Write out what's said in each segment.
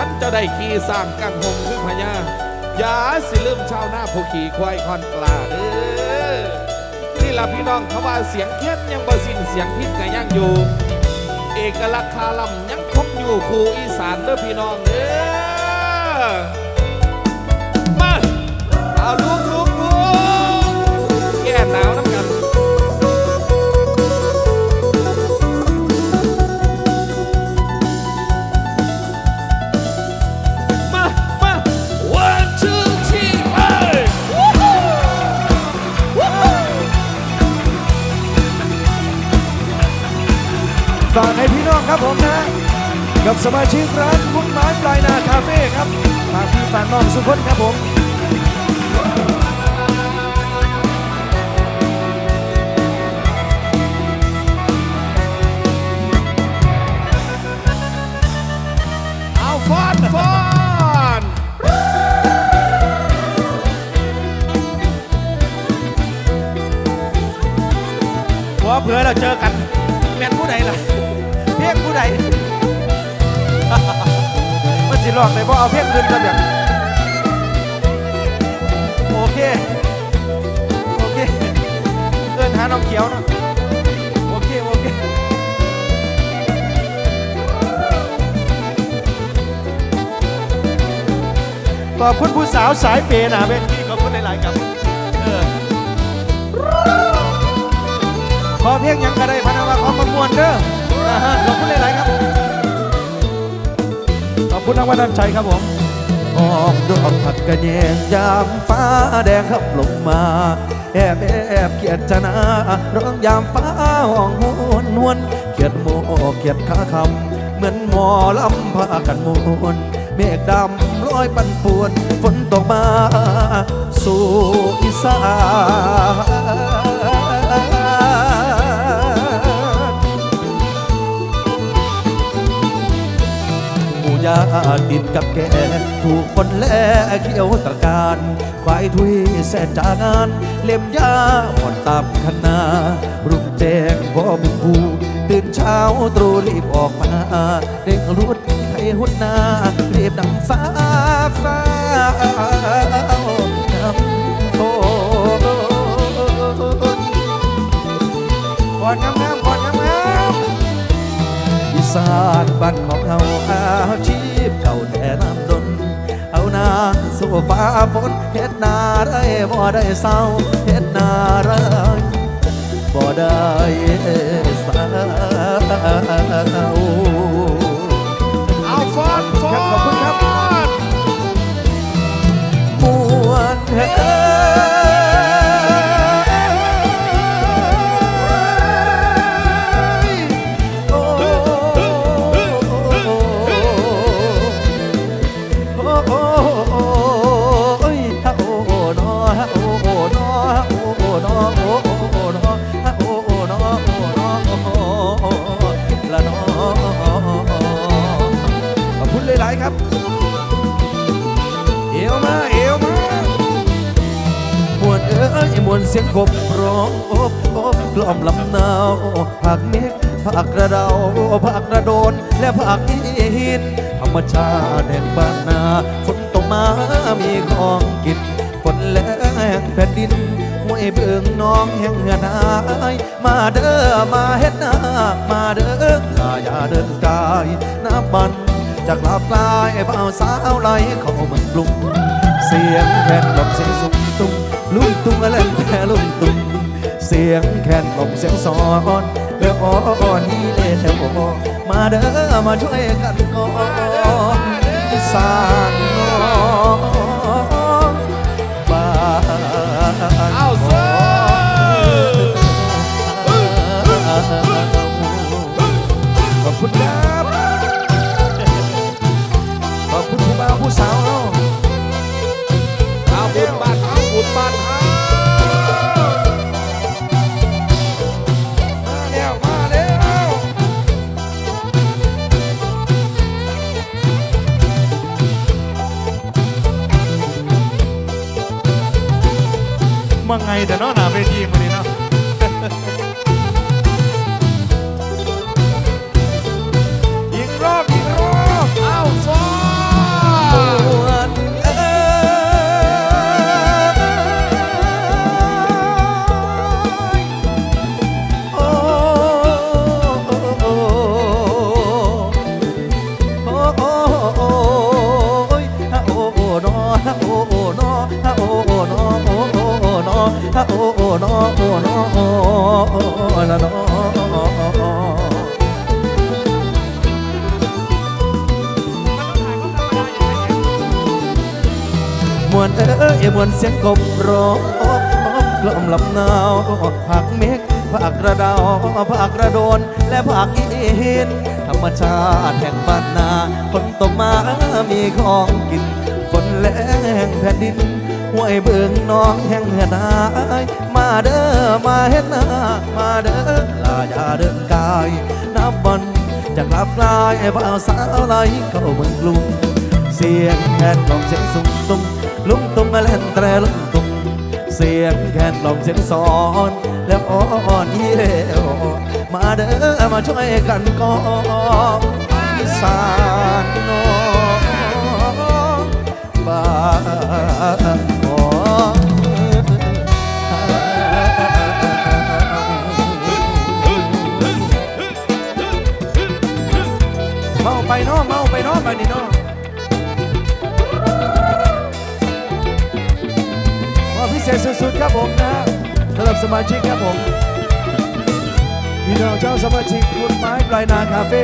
ท่านจะได้ขี่สร้างกังหงคือพญาอย่าสิลืมชาวหน้าผู้ขี่ควายคอนกลาเด้อนี่ล่ะพี่น้องเขาว่าเสียงเพี้ยนยังบ่สิ้นเสียงพิษก็ยังอยู่ เอกลักษณ์คาลำยังคงอยู่คู่อีสานเด้อพี่น้องเด้อมาเอาลูก ฝากให้พี่น้องครับผมนะ กับสมาชิกร้านมุ้งไม้ปลายนาคาเฟ่ครับฝากพี่ฝากน้องสุพจน์ครับผมเอาฟอนฟอนหัวเผื่อเราเจอกัน ลอกเลยเพราะเอาเพียงเงินกันแบบโอเค โอเคเดินหาน้องเขียวนะโอเค โอเคขอบคุณผู้สาวสายเปย์นาเวทีขอบคุณหลายๆครับเออขอเพียงยังก็ได้พนาว่าขอประมวลเด้อขอบคุณหลายๆครับ คุณทางวันน้ำใจครับผมหอมดอกผักกระแยงยามฟ้าแดงขับลงมา แอบแอบเขียดชนะร้องยามฟ้าห้องหวนนวลเขียดโมเขียดขาคำเหมือนหมอลำพากันมวนเมฆดำลอยปันป่วนฝนตกมา สู่อีสานาดินกับแกถูกคนแลเขียวตระการควายทุยแสนจางานเล่มยาอ่อนตามคณารุ่งแจ้งพ่อบุญภูตื่นเช้าตรูรีบออกมาเร่งรุดให้หุ่นนารียบดังฟ้าฟ้านำโฟนก่อนงามๆก่อนงามๆอี สานบ้านของเราอาชีพเก่าแต่น้ำดนเอานาสู้ฟ้าฝนเฮ็ดนาได้บ่ได้เศร้าเฮ็ดนาได้บ่ได้เศร้าเอาฟอนฟอนขอบคุณครับมวนเฮ้ ชาติแห่งบ้านนาฝนตกมามีของกินฝนแรงแผ่นดินห้วยเบิ่งน้องแห่งเหือนายมาเด้อมาเฮ็ดนามาเด้ออย่าเดินกายน้ำบันจากลาปลายเบาสาวไหลเข้าเมืองกรุงเสียงแคนลมเสียงสุงตุ้งลุงตุ้งอะไรแค่ลุงตุ้งเสียงแคนลมเสียงสอน เอออ่อนนี่เลยเถอะมาเด้อมาช่วยกันก่อนสร้างน้อง ไงแต่เนาะหนาเวทีมานี่เนาะอี นอโอ้นอโอ้ละนอมวนเอ้ยมวนเสียงกบร้องกล่อมลำนาวผักเมฆผักกระดาวผักกระโดน และผักอีหินธรรมชาติแห่งบ้านนาฝนตกมามีของกินฝนแรงแผ่นดิน ห้วยเบิ่งน้องแห่งเหือนายมาเด้อมาเฮ็ดนามาเด้อลาอย่าเดินกายนับบอลจากลับกลายบ่าวสาวไหลเข้าเมืองกรุงเสียงแคนกลองเสียงสุ่มตุ้มลุงตุ้มมาเล่นแตรลุงตุ้มเสียงแคนกลองเสียงสอนแล้วอ่อนเยี่ยวมาเด้อมาช่วยกันก่อนสานน้องบ้าน มางนี่เนาะว่าพิเศษสุดๆครับผมนะสำหรับสมาชิกครับผมพี่น้องเจ้าสมาชิกคุณไม้ปลายนาคาเฟ่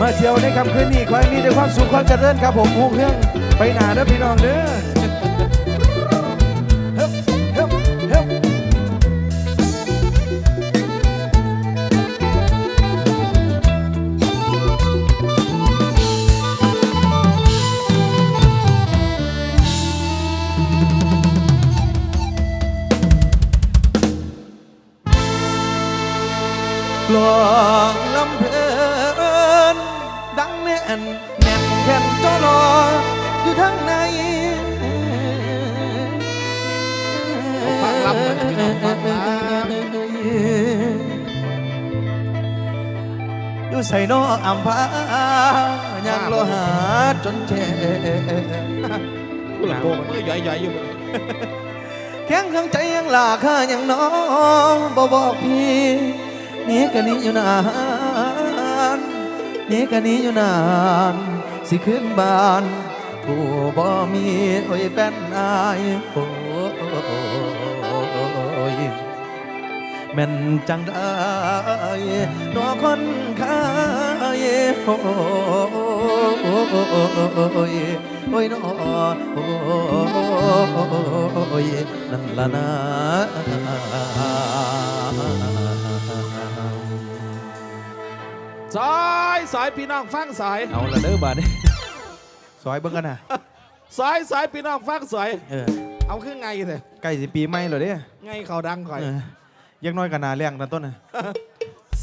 มาเที่ยวในค่ำคืนนี้ขอให้มีแต่ความสุขความเจริญครับผมหูเครื่องไปหนาเด้อพี่น้องเด้อ กลองลำเพลินดังแน่นแน่นแผ่นจอรออยู่ทางในฟังลำมันพี่น้องฟังลอยู่ใส่นออัมพายังโลหาจนเจผู้หลังโบกมือใหญ่ๆอยู่แข็งข้างใจยังหลาค่ายังน้องบ่บอกพี่ห นี่กันนี้อยู่นานนี่กันนี้อยู่นาน สิขึ้นบ้านผู้บ่มีโอ้ยเป็นอายโอ้ยแม่นจังได้นอคนขายโอ้ยโอ้ยนอโอ้ยนั่นละนะ สายสายพี่น้องฟังสายเอาละเด้อบาดนี้ซอยเบิ่งกันนะสายสายพี่น้องฟังสายเออเอาขึ้นไงเถอะใกล้สิปีใหม่แล้วเด้ไงเขาดังก่อยเออยังน้อยกันนาเลี้ยงนะต้นนะ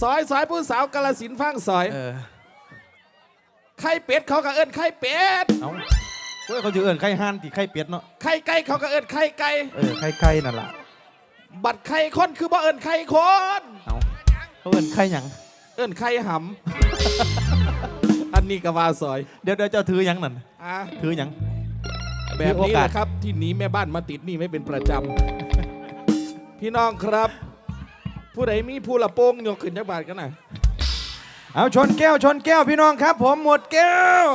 สายสายผู้สาวกาลสินธุ์ฟังสายเออไข่เป็ดเขาก็เอิ้นไข่เป็ดเอาเฮ้ยเขาจะเอิ้นไข่ห่านที่ไข่เป็ดเนาะไข่ไก่เขาก็เอิ้นไข่ไก่เออไข่ไก่นั่นล่ะบัดไข่คนคือบ่เอิ้นไข่คนเอาเขาเอิ้นไข่หยัง เอิ้นไข่หำ อันนี้ก็ว่าซอยเดี๋ยวเดี๋ยวเจ้าถือหยังนั่นอะถือหยัง แบบมีโอนี้กาแหสละครับ ที่หนีแม่บ้านมาติดหนี่ไม่เป็นประจำ พี่น้องครับ ผู้ใดมีผู้ละโป้งยกขึ้นจักบาทกันหน่อยเอาชนแก้วชนแก้วพี่น้องครับ ผมหมดแก้ว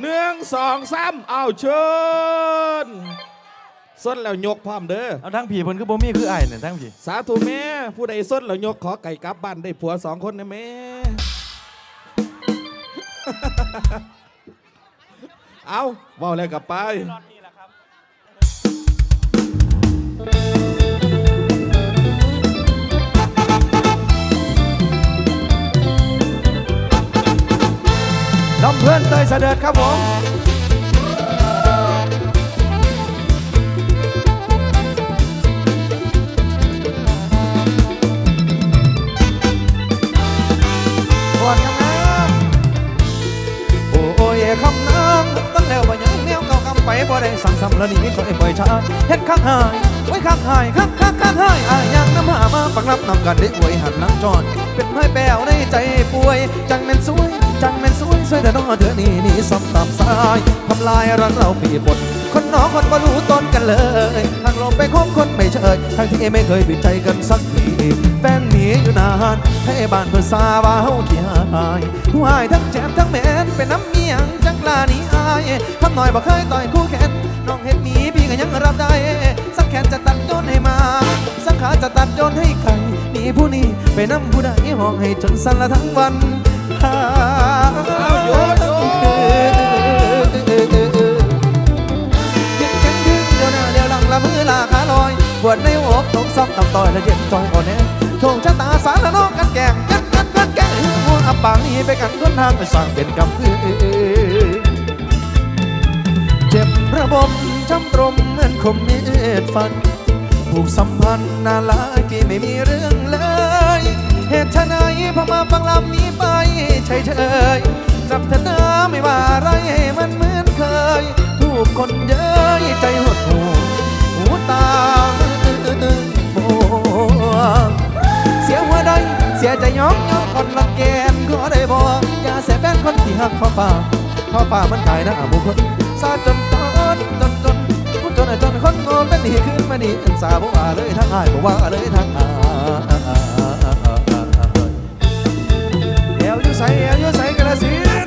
หนึ่งสองสามเอาเชิญ ส้นแล้วยกพร้อมเด้อเอาทั้งผีเพิ่นคือบ่มีคือไอ้ายเนี่ยทั้งผีสาธุแม่ผู้ใดส้นแล้วยกขอไก่กลับบ้านได้ผัวสองคนนะแม่ เอาเว่าแล้วกลับไปลำเพื่อนเตยเสด็จครับผม บ่ได้สั่งซ้ำแล้วนี่ก็ไอ้ปล่อยชาเห็นข้างหายไว้ข้างหายข้างข้างข้างหายอายังน้ำหามาปักรับนำกันได้อวยหันนังจอดเป็นไม้แป้วในใจป่วย จังแม่นสวย จังแม่นสวยสวยแต่น้องเธอนี่นี่ซ้ำตามสายทำลายรักเราปีบทคนน้องคนบ่รู้ต้นกันเลย ทางไปคบคนไม่เชยทั้งที่ไม่เคยปิดใจกันสักทีแฟนหนีอยู่นานให้บ้านเพื่อซาว่าเฮาขี้หายผู้หายทั้งแจมทั้งแมนเป็นน้ำเมียงจังลาหนีอายทำหน่อยบ่เคยต่อยคู่แขนน้องเห็นหนีพี่ก็ยังรับได้ สักแขนจะตัดโยนให้ไม้จะตัดโยนให้ใครหนีผู้นี้ไปน้ำผู้ใดห้องให้จนสั่นละทั้งวันหาเอาโยนโยน ปวดในหัวตกซ้ำต่ำต่อยและเย็นจอยอ่อนแอโชคชะตาสาระนอกกันแก่งกันกันกันแก่งหัวอับปางนี้ไปกันคนทางไปสั่งเป็นกำคือเจ็บระบมช้ำตรมเหมือนคมมีดฟันผูกสัมพันธ์นานหลายปีไม่มีเรื่องเลย เหตุไฉนพอมาฟังลำนี้ไปเฉยเฉยๆรับเธอหน้าไม่ว่าอะไรให้มันเหมือนเคย ถูกคนเย้ยใจหดหูหู หักพ่อป่าพ่อป่ามันขายน้าบุคคลซาจนตอนจนจนจนจนคนงอเป็นหนีขึ้นมานี่อันสาบอกว่าเลยทั้งอายบอกว่าเลยทั้งอายเอวอยู่ใส่เอวอยู่ใส่กระสิน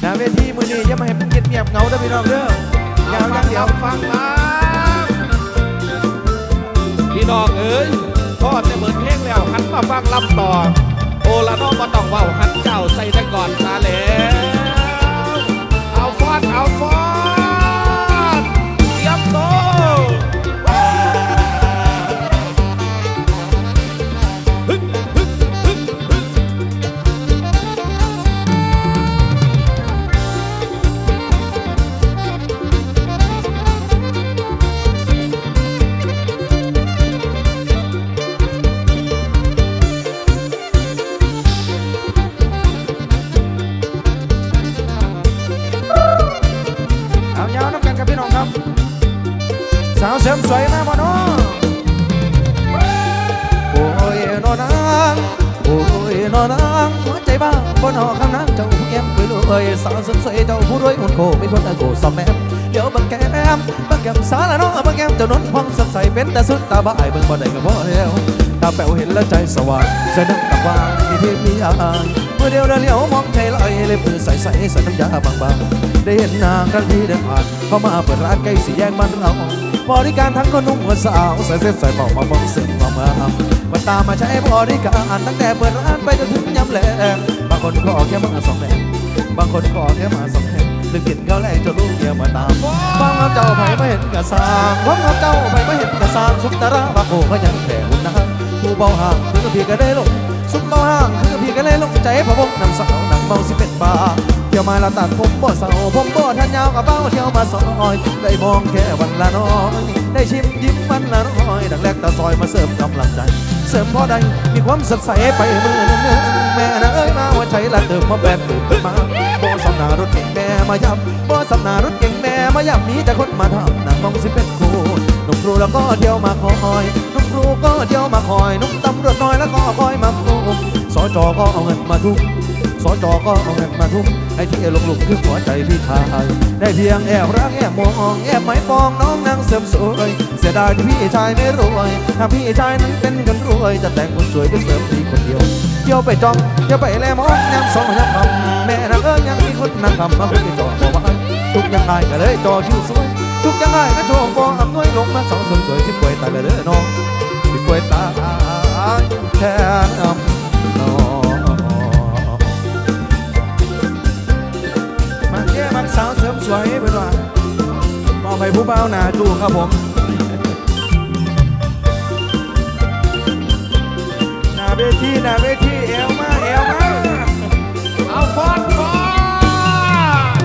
หน้าเวทีมือนี้ย่ามาให้มันเงียบเงียบเงาเด้อพี่น้องเด้อยาวย่างเดียวฟังมาพี่น้องเอ้ย พ่อจะเปิดเพลงแล้วหันมาฟังลำต่อ โอละน้องมาต้องเว้าหันเจ้าใส่แต่ก่อนซาแล้ว แก้มสาละน้องบังแก้มเจ้านุ่นพองสดใสเป็นแต่สุดตาบ่ายเบิ่งบ่ได้ก็พอแล้วตาแป๋วเห็นแล้วใจสว่างเสยน้ำตาหวานที่ที่มีอายเมื่อเดียวเดียวมองใจลอยเลยปืนใสใสใส่น้ำยาบางๆได้เห็นนางครั้งที่เดินผ่านเข้ามาเปิดร้านใกล้สี่แยกบ้านเราบริการทั้งคนหนุ่มคนสาวใส่เสื้อใส่เป่ามาฟังเสียงมามามาตามมาใช้บริการตั้งแต่เปิดร้านไปจนถึงยำแลงบางคนก็ออกแค่มาสองแดงบางคนก็ออกแค่มาสอง แดงลืมกินข้าวแรกจนลูกเมียมาตามฟังเอาเจ้าไผ่ไม่เห็นกระซางฟังเอาเจ้าไผ่ไม่เห็นกระซางสุดตาราบาโกก็ยังแข็งนนะผู้เบาห่างคือพี่ก็ได้ลงสุดเบาห่างคือพี่ก็ได้ลงใจพะวงนำสาวหนังเมาสิเป็นบาเที่ยวมาละตัดผมบ่เศร้าผมบ่ทันยาวกับเบ้าเที่ยวมาซองอ้อยได้มองแค่วันละน้อยได้ชิมยิ้มวันละน้อยดังแรกตาซอยมาเสริมกำลังใจ เสริมพอใดมีความสดใสไปเมือนึงแม่นะเอ้ยมาว่าใจละเติมมาแบบตื่นมา นารถเก่งแม่มาย้ำบ่สำนารถเก่งแม่มายำมีแต่คนมาทำนางมองสิเป็นครูนุ่มครูแล้วก็เที่ยวมาคอยนุ่มครูก็เที่ยวมาคอยนุ่มตำรวจน้อยแล้วก็คอยมาคุมสจอก็เอาเงินมาทุ่มสจอก็เอาเงินมาทุ่มให้ที่ลงหลุมคือหัวใจพี่ชายได้เพียงแอบรักแอบมองแอบไม้ปองน้องนางเสริมสวยเสียดายที่พี่ชายไม่รวยถ้าพี่ชายนั้นเป็นคนรวยจะแต่งคนสวยไปเสริมพี่ คนเดียวเที่ยวไปจองเที่ยวไปแลมองยามสองยามคำแม่นางเอ้ยยังมีคนนางคำมาคุยจอบอกว่าทุกยังไงก็เลยจอคิวสวยทุกยังไงก็โชว์ฟองอำนวยลงมาสองสวยที่ป่วยตายเลยเด้อน้องที่ป่วยตายแทนอำน้องมันแย่มันสาวเสริมสวยเป็นว่ามอบให้ผู้เบาหนาจูครับผม วทีหน้าเวทีเอวมาเอวมาเอาฟอนฟอน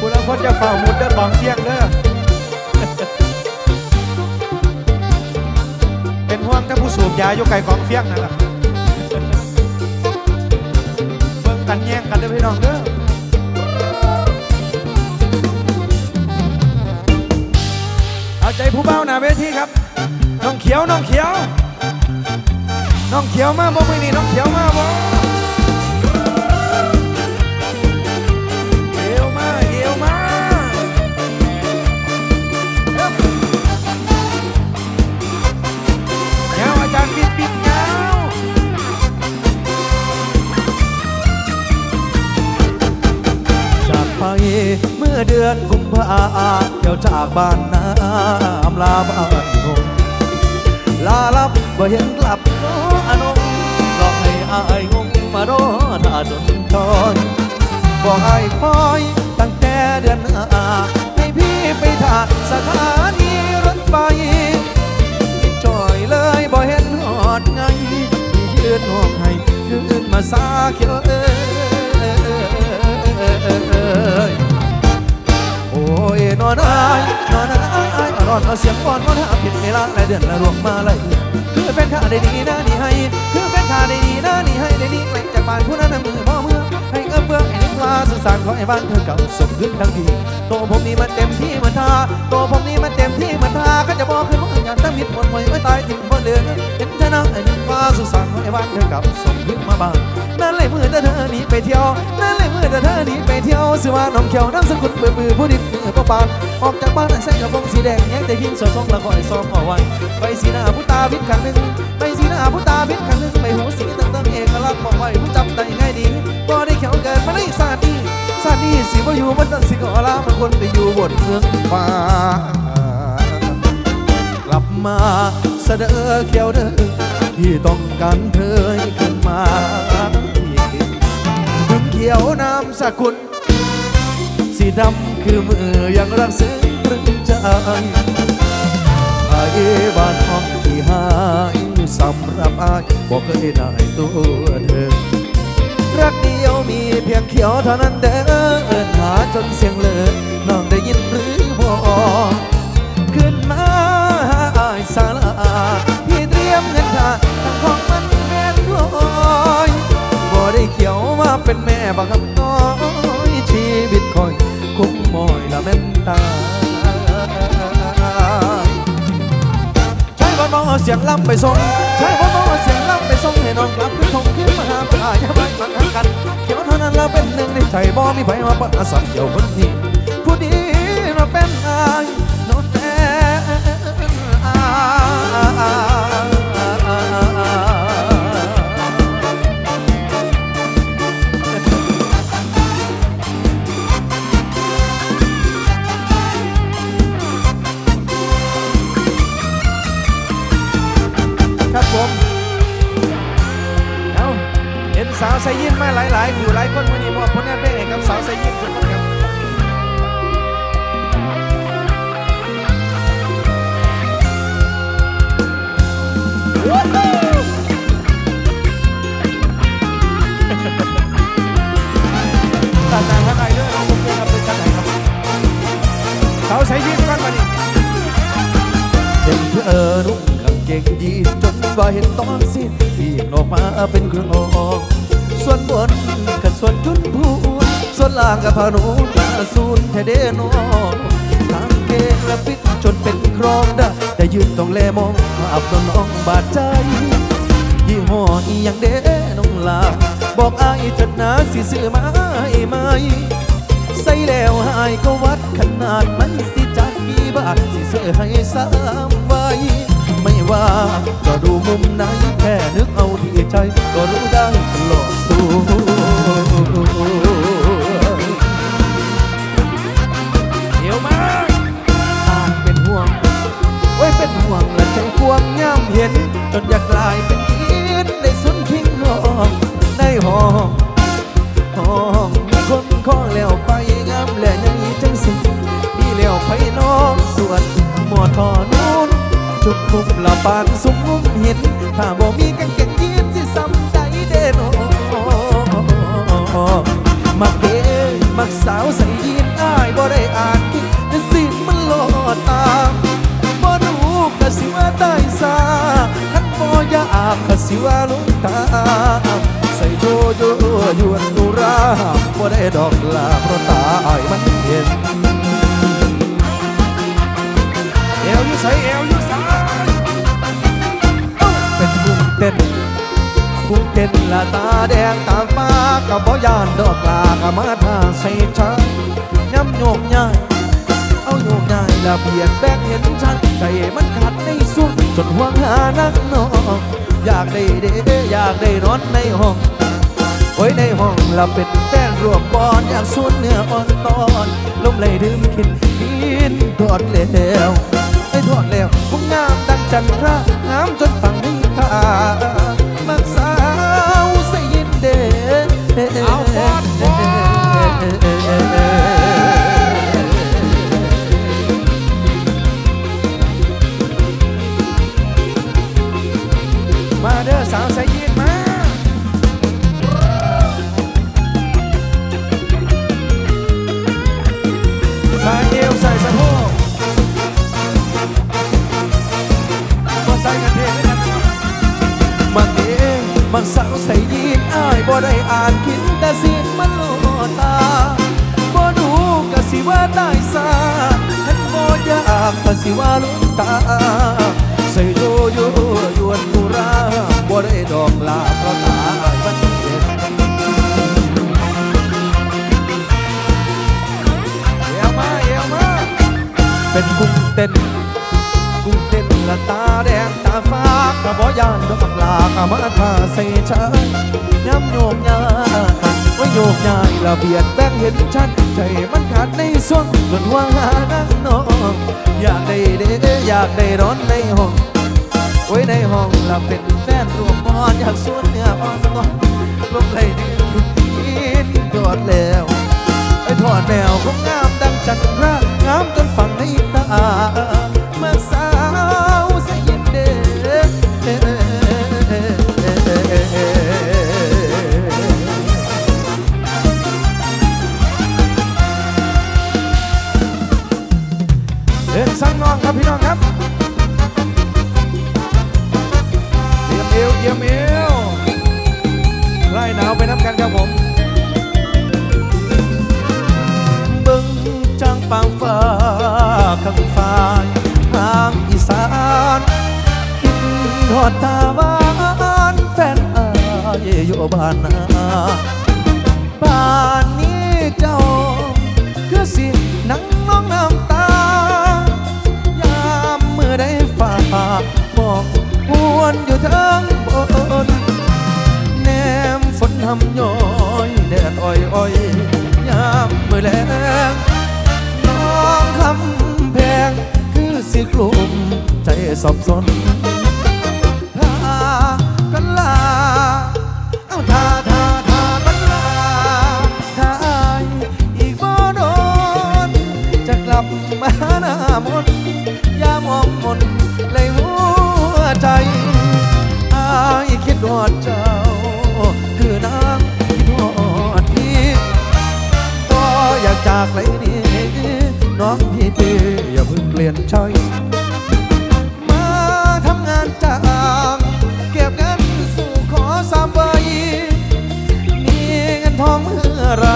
คุณลังพนจะฝ่าหมุดเด้อของเที่ยงเด้อเป็นห่วงถ้าผู้สูบยาอยู่ไกลของเฟี้ยงนั่นแหละเบิ่งกันแย่งกันเด้อพี่น้องเด้อ ใจผู้เบ้าหน้าเวทีครับ น้องเขียว น้องเขียว น้องเขียวมาบ่มือนี่น้องเขียวมาบ่เขียวมาเขียวมาเงาอาจารย์ปิดปิดเงาจากไปเมื่อเดือนกุมภาเจ้าจากบ้านนา อำลาบ้านหงลาลับบ่เห็นกลับน้ออนงหลอกให้อายงงมารอท่าจนทอนบอกอายคอยตั้งแต่เดือนหน้าให้พี่ไปท่าสถานีรถไฟจอยเลยบ่เห็นหอดไงที่ยืนห่วงให้คืนมาซาเขียวเอ้ยโอ้ยนอนอาย นอนอ้ายอายอ่อนเอาเสียงอ่อนนอนหาผิดเวลาหลายเดือนละรวมมาเลยคือแฟนข้าได้ดีนะนี่ให้คือแฟนข้าได้ดีนะนี่ให้ได้ดีแกล้งจากบ้านผู้นั้นมือพ่อเมื่อให้เอื้อเฟื้อให้นึกว่าสื่อสารของไอ้บ้านเธอเก่าส่งขึ้นทั้งทีโตผมนี่มันเต็มที่เหมือนทาโตผมนี่มันเต็มที่เหมือนทาก็จะบอกขึ้นว่าอย่างตั้งมิดหมดไว้ไว้ตายทิ้งบนเดือนเห็นเธอนะไอ้นึกว่าสื่อสารของไอ้บ้านเธอเก่าส่งขึ้นมาบ้าน นั่นเลยมือเธอเธอหนีไปเที่ยว นั่นเลยมือเธอเธอหนีไปเที่ยวสิว่าน้องเขียวน้ำสกุลเบื่อเบื่อผู้ดิบมือประปานออกจากบ้านใส่กระโปรงสีแดงแย้งแต่หินสดทรงละคอยซ้อมเอาไว้ไปสีหน้าผู้ตาพิษขันหนึ่งไปสีหน้าผู้ตาพิษขันหนึ่งไปหูสีตั้งตั้งเอกลักษณ์บอกไว้ผู้จำได้ง่ายดีบ่ได้เขียวเกิดมาในศาสตร์นี้ศาสตร์นี้สิบ่อยู่บนต้นสิกอลามันคนไปอยู่บนเมืองฟ้ากลับมาเสดอเกี่ยวเด้อ ที่ต้องการเธอให้ขึ้นมาถึงเขียวน้ำสกุล สีดำคือมือยังรักซึ้งตรึงใจอายบ้านห้องที่หายสำหรับอายบอกเคยได้ตัวเธอ รักเดียวมีเพียงเขียวเท่านั้นเด้อเอินหาจนเสียงเลยน้องได้ยินหรือบ่ขึ้นมาหาอายสาลาพี่เตรีย มเงินค่าทั้งของมันแม่นลอยบ่ได้เขียวมาเป็นแม่บักคำน้อยชีวิตคอยคุ้มมอยละแม่นตายใช้บอลมอเสียงล่ำไปส่งใช้บอลมอเสียงล่ำไปส่งให้น้องกลับขึ้นคงขึ้นมาหาปลายาไปมันหักกันเขียวเท่านั้นเราเป็นหนึ่งในใจบ่มีไผมาปะอาสัเดียวคนนี้ผู้ดีเราเป็นอายน้องเป็นอาย สาวใส่ยิ้มมาหลายๆอยู่หลายคนวันนี้มอบผลงานเพลงให้กับสาวใส่ยิ้มทุกคนครับตัดนางข้างในด้วยเอาผมด้วยครับเป็นชั้นไหนครับสาวใส่ยิ้มกันมาดิเห็นเธอนุ่งกางเกงยีนจนว่าเห็นตอนสิ้นปีกออกมาเป็นเครื่องออก ส่วนบนกับส่วนจุนพูนส่วนล่างกับผานูมาสูนแทเดโนทางเกงและฟิตจนเป็นครองได้แต่ยืนต้องแลมองภาพน้องบาดใจ ยี่ห้ออียังเด้น้องลาบอกอายเถิดนะสิซื้อมาให้ไหมใส่แล้วหายก็วัดขนาดมันสิจักกี่บาทสิเสื้อให้สามไว้ ว่าจะดูมุมไหนแค่นึกเอาที่ใจ ก็รู้ได้ตลอดสู้เดี๋ยวมาอ่านเป็นห่วง ไว้เป็นห่วงและใจกวงย่ำเห็น จนอยากกลายเป็นคิดในสุนทิ้งห้องในห้องห้องมีคนข้องแล้วไปงามและยังมีจังสิมีแล้วไปน้องส่วนหมอทอนู จุดมุมละปานสุมมุมเห็นถ้าบ่มีกางเกงยีนสิซ้ำใจเด้นอมักเด้มักสาวใส่ยีนอ้ายบ่ได้อ่านคิดแต่สิ่งมันโลดตาบ่รู้กะสิว่าใต้สาทันบ่อยากกะสิว่าลุงตาใส่โจโจยวนตุราบ่ได้ดอกลาเพราะตาอ้ายมันเห็นเอวอยู่ใส่เอวอยู่ เต้นละตาแดงตาฟ้ากับบ่ยานดอกลากะมาทาใส่ชาย้ำโยกย้ายเอาโยกย้ายละเบียดแบกเห็นชัดใจมันขัดในสุดจนห่วงหานักนองอยากได้เด้อยากได้นอนในห้องไว้ในห้องเราเป็นแฟนรวมบอนอยากสูนเนื้ออ่อนตอนลมไหลดื่มคิดกินทอดแล้วไอ้ทอดแล้วคงงามดังจันทรางามจนฟังนิทา เป็นกุ้งเต้นกุ้งเต้นละตาแดงตาฟ้ากระบอยานดอกลากะมาทาใส่ชาย้ำโยกยายว่าโยกยายละเบียดแบ่งเห็นชัดใจมันขาดในส่วงจนว่าหานังน้องอยากได้เด้อยากได้ร้อนในห้องไว้ในห้องละเป็นแฟนรวมมอนอยากสวนเนื้ออ่อนต้องลงไหลดึงกินกอดแล้วไอ้ทอดแมวคงงามดังจันทรางามจนฝังใน ตาเมื่อสาวสยินเดเดินสั่งน้องครับพี่น้องครับเตรียมเอวเตรียมเอวไล่หนาวไปน้ำกันครับผม อดตาหวานแฟนอายอยู่บ้านนาบ้านนี้เจ้า คือสินั่งน้องน้ำตา ยามเมื่อได้ฝ่าบอกหวนอยู่เทิงบนแนมฝนทำย้อยแดดอ้อยอ้อยยามมือแลงน้องคำแพงคือสิกลุ่มใจสับสน องพี่พี่อย่าเพิ่งเปลี่ยนใจมาทำงานจ้างเก็บเงินสู่ขอสามใบมีเงินทองเมื่อไร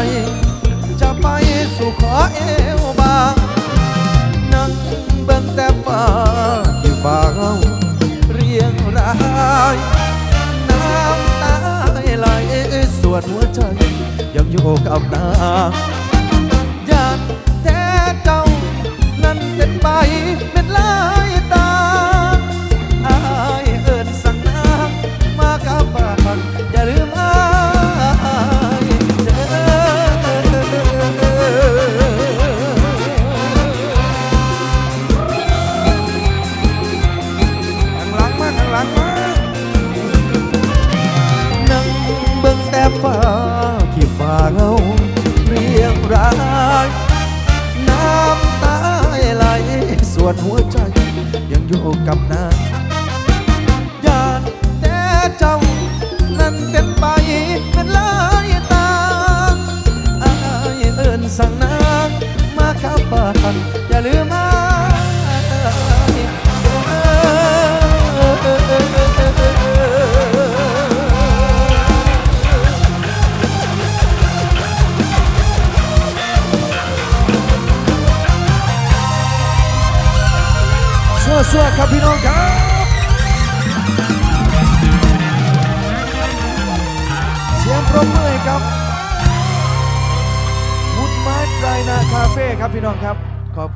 จะไปสู่ขอเอวบางนั่งเบิ่งแต่ฟ้าที่ฟ้าเงเรียงรายน้ำตาไหลสวนหัวใจยังอยู่กับนาง เป็นไปเป็นลาย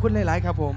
คุณหลาย ๆ ครับผม